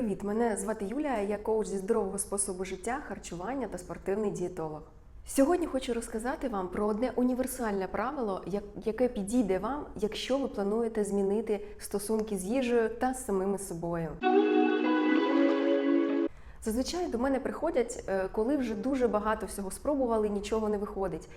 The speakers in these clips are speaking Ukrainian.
Привіт, мене звати Юлія, я коуч зі здорового способу життя, харчування та спортивний дієтолог. Сьогодні хочу розказати вам про одне універсальне правило, яке підійде вам, якщо ви плануєте змінити стосунки з їжею та з самими собою. Зазвичай до мене приходять, е, коли вже дуже багато всього спробували, нічого не виходить.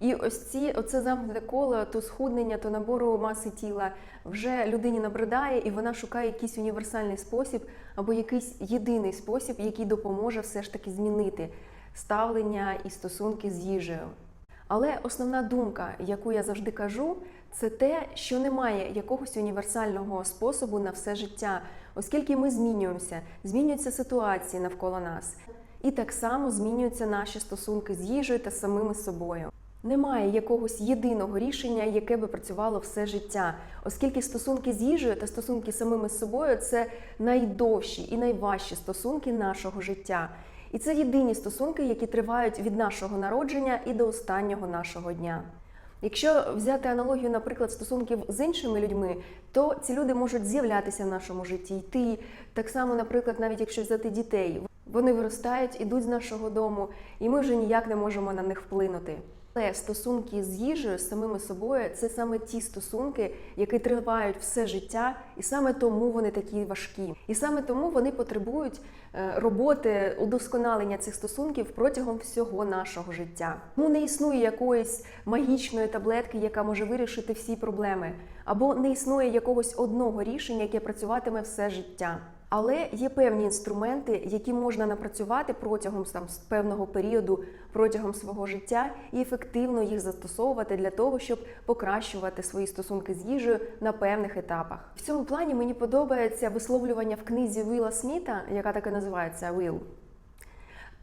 І ось ці оце замкнуте коло, то схуднення, то набору маси тіла вже людині набридає, і вона шукає якийсь універсальний спосіб або якийсь єдиний спосіб, який допоможе все ж таки змінити ставлення і стосунки з їжею. Але основна думка, яку я завжди кажу, це те, що немає якогось універсального способу на все життя, оскільки ми змінюємося, змінюються ситуації навколо нас, і так само змінюються наші стосунки з їжею та самими собою. Немає якогось єдиного рішення, яке би працювало все життя, оскільки стосунки з їжею та стосунки з самими собою це найдовші і найважчі стосунки нашого життя. І це єдині стосунки, які тривають від нашого народження і до останнього нашого дня. Якщо взяти аналогію, наприклад, стосунків з іншими людьми, то ці люди можуть з'являтися в нашому житті, йти. Так само, наприклад, навіть якщо взяти дітей, вони виростають, ідуть з нашого дому, і ми вже ніяк не можемо на них вплинути. Але стосунки з їжею, з самими собою, це саме ті стосунки, які тривають все життя, і саме тому вони такі важкі. І саме тому вони потребують е, роботи, удосконалення цих стосунків протягом всього нашого життя. Ну не існує якоїсь магічної таблетки, яка може вирішити всі проблеми, або не існує якогось одного рішення, яке працюватиме все життя. Але є певні інструменти, які можна напрацювати протягом там, певного періоду, протягом свого життя, і ефективно їх застосовувати для того, щоб покращувати свої стосунки з їжею на певних етапах. В цьому плані мені подобається висловлювання в книзі Вілла Сміта, яка так і називається Віл.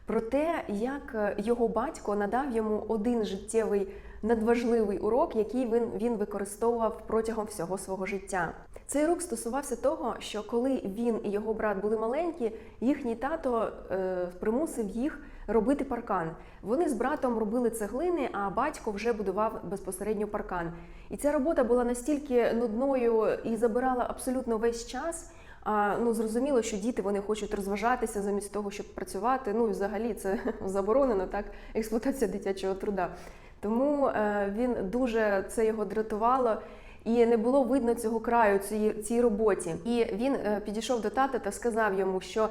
Про те, як е, його батько надав йому один життєвий надважливий урок, який він, він використовував протягом всього свого життя. Цей урок стосувався того, що коли він і його брат були маленькі, їхній тато е, примусив їх робити паркан. Вони з братом робили цеглини, а батько вже будував безпосередньо паркан. І ця робота була настільки нудною і забирала абсолютно весь час. А ну зрозуміло, що діти вони хочуть розважатися замість того, щоб працювати. Ну і взагалі це заборонено, так експлуатація дитячого труда. Тому е, він дуже це його дратувало. І не було видно цього краю цій, цій роботі. І він е, підійшов до тата та сказав йому, що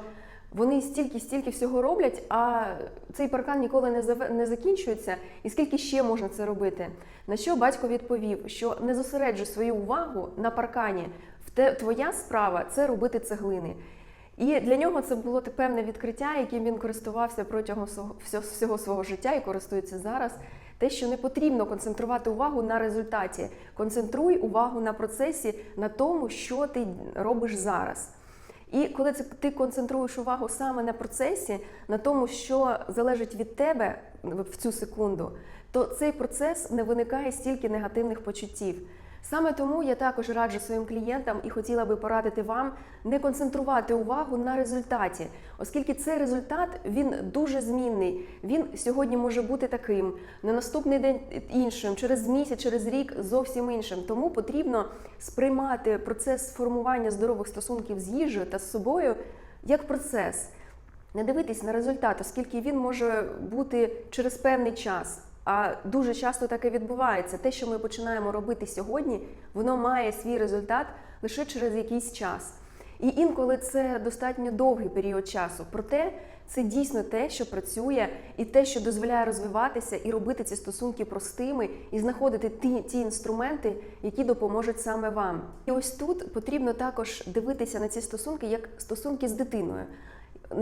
вони стільки, стільки всього роблять, а цей паркан ніколи не заве- не закінчується. І скільки ще можна це робити? На що батько відповів, що не зосереджуй свою увагу на паркані. В те твоя справа це робити цеглини. І для нього це було те певне відкриття, яким він користувався протягом всього, всього свого життя і користується зараз. Те, що не потрібно концентрувати увагу на результаті. Концентруй увагу на процесі, на тому, що ти робиш зараз. І коли це ти концентруєш увагу саме на процесі, на тому, що залежить від тебе в цю секунду, то цей процес не виникає стільки негативних почуттів. Саме тому я також раджу своїм клієнтам і хотіла би порадити вам не концентрувати увагу на результаті, оскільки цей результат він дуже змінний. Він сьогодні може бути таким, на наступний день іншим, через місяць, через рік зовсім іншим. Тому потрібно сприймати процес формування здорових стосунків з їжею та з собою як процес. Не дивитись на результат, оскільки він може бути через певний час. А дуже часто таке відбувається. Те, що ми починаємо робити сьогодні, воно має свій результат лише через якийсь час. І інколи це достатньо довгий період часу. Проте це дійсно те, що працює, і те, що дозволяє розвиватися і робити ці стосунки простими, і знаходити ті, ті інструменти, які допоможуть саме вам. І ось тут потрібно також дивитися на ці стосунки як стосунки з дитиною.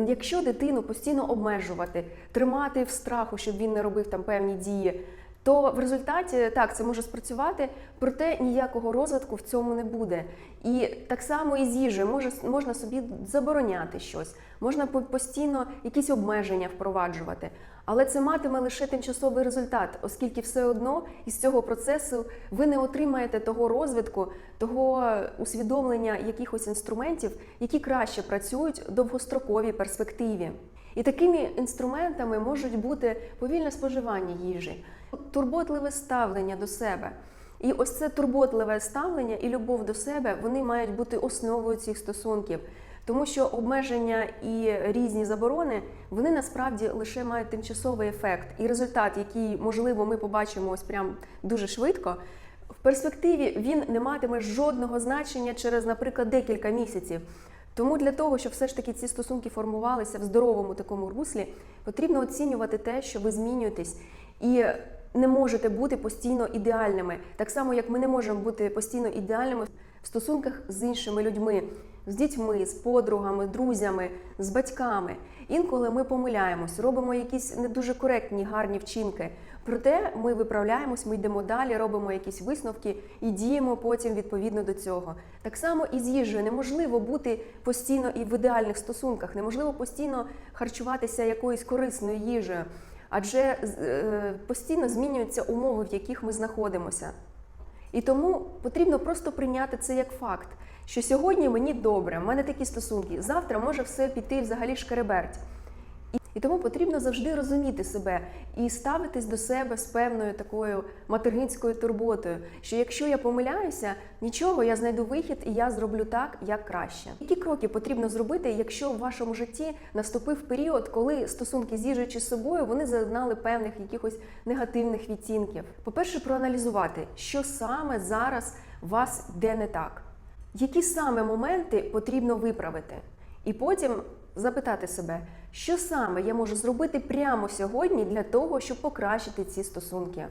Якщо дитину постійно обмежувати, тримати в страху, щоб він не робив там певні дії, то в результаті так це може спрацювати, проте ніякого розвитку в цьому не буде. І так само і з їжею може, можна собі забороняти щось, можна постійно якісь обмеження впроваджувати. Але це матиме лише тимчасовий результат, оскільки все одно із цього процесу ви не отримаєте того розвитку, того усвідомлення якихось інструментів, які краще працюють в довгостроковій перспективі. І такими інструментами можуть бути повільне споживання їжі, турботливе ставлення до себе. І ось це турботливе ставлення і любов до себе вони мають бути основою цих стосунків. Тому що обмеження і різні заборони вони насправді лише мають тимчасовий ефект, і результат, який можливо ми побачимо ось прям дуже швидко. В перспективі він не матиме жодного значення через, наприклад, декілька місяців. Тому для того, щоб все ж таки ці стосунки формувалися в здоровому такому руслі, потрібно оцінювати те, що ви змінюєтесь, і не можете бути постійно ідеальними. Так само, як ми не можемо бути постійно ідеальними в стосунках з іншими людьми, з дітьми, з подругами, друзями, з батьками. Інколи ми помиляємось, робимо якісь не дуже коректні, гарні вчинки. Проте ми виправляємось, ми йдемо далі, робимо якісь висновки і діємо потім відповідно до цього. Так само і з їжею неможливо бути постійно і в ідеальних стосунках, неможливо постійно харчуватися якоюсь корисною їжею, адже е, постійно змінюються умови, в яких ми знаходимося. І тому потрібно просто прийняти це як факт, що сьогодні мені добре, в мене такі стосунки, завтра може все піти взагалі шкереберть. І- тому потрібно завжди розуміти себе і ставитись до себе з певною такою материнською турботою, що якщо я помиляюся, нічого, я знайду вихід і я зроблю так, як краще. Які кроки потрібно зробити, якщо в вашому житті наступив період, коли стосунки з їжею чи з собою вони зазнали певних якихось негативних відтінків? По-перше, проаналізувати, що саме зараз вас йде не так. Які саме моменти потрібно виправити? І потім запитати себе, що саме я можу зробити прямо сьогодні для того, щоб покращити ці стосунки.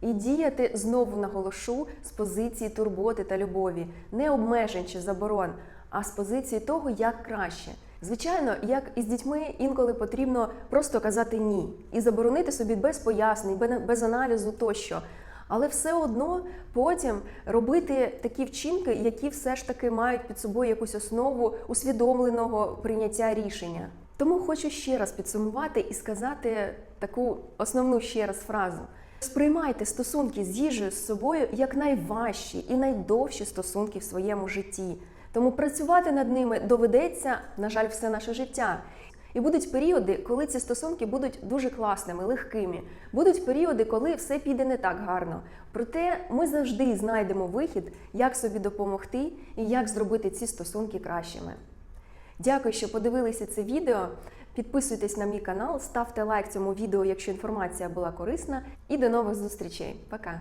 І діяти знову наголошу з позиції турботи та любові, не обмежень чи заборон, а з позиції того, як краще. Звичайно, як і з дітьми інколи потрібно просто казати ні і заборонити собі без пояснень, бе- без аналізу тощо. Але все одно потім робити такі вчинки, які все ж таки мають під собою якусь основу усвідомленого прийняття рішення. Тому хочу ще раз підсумувати і сказати таку основну ще раз фразу: сприймайте стосунки з їжею з собою як найважчі і найдовші стосунки в своєму житті. Тому працювати над ними доведеться, на жаль, все наше життя. І будуть періоди, коли ці стосунки будуть дуже класними, легкими. Будуть періоди, коли все піде не так гарно. Проте ми завжди знайдемо вихід, як собі допомогти і як зробити ці стосунки кращими. Дякую, що подивилися це відео. Підписуйтесь на мій канал, ставте лайк цьому відео, якщо інформація була корисна. І до нових зустрічей. Пока!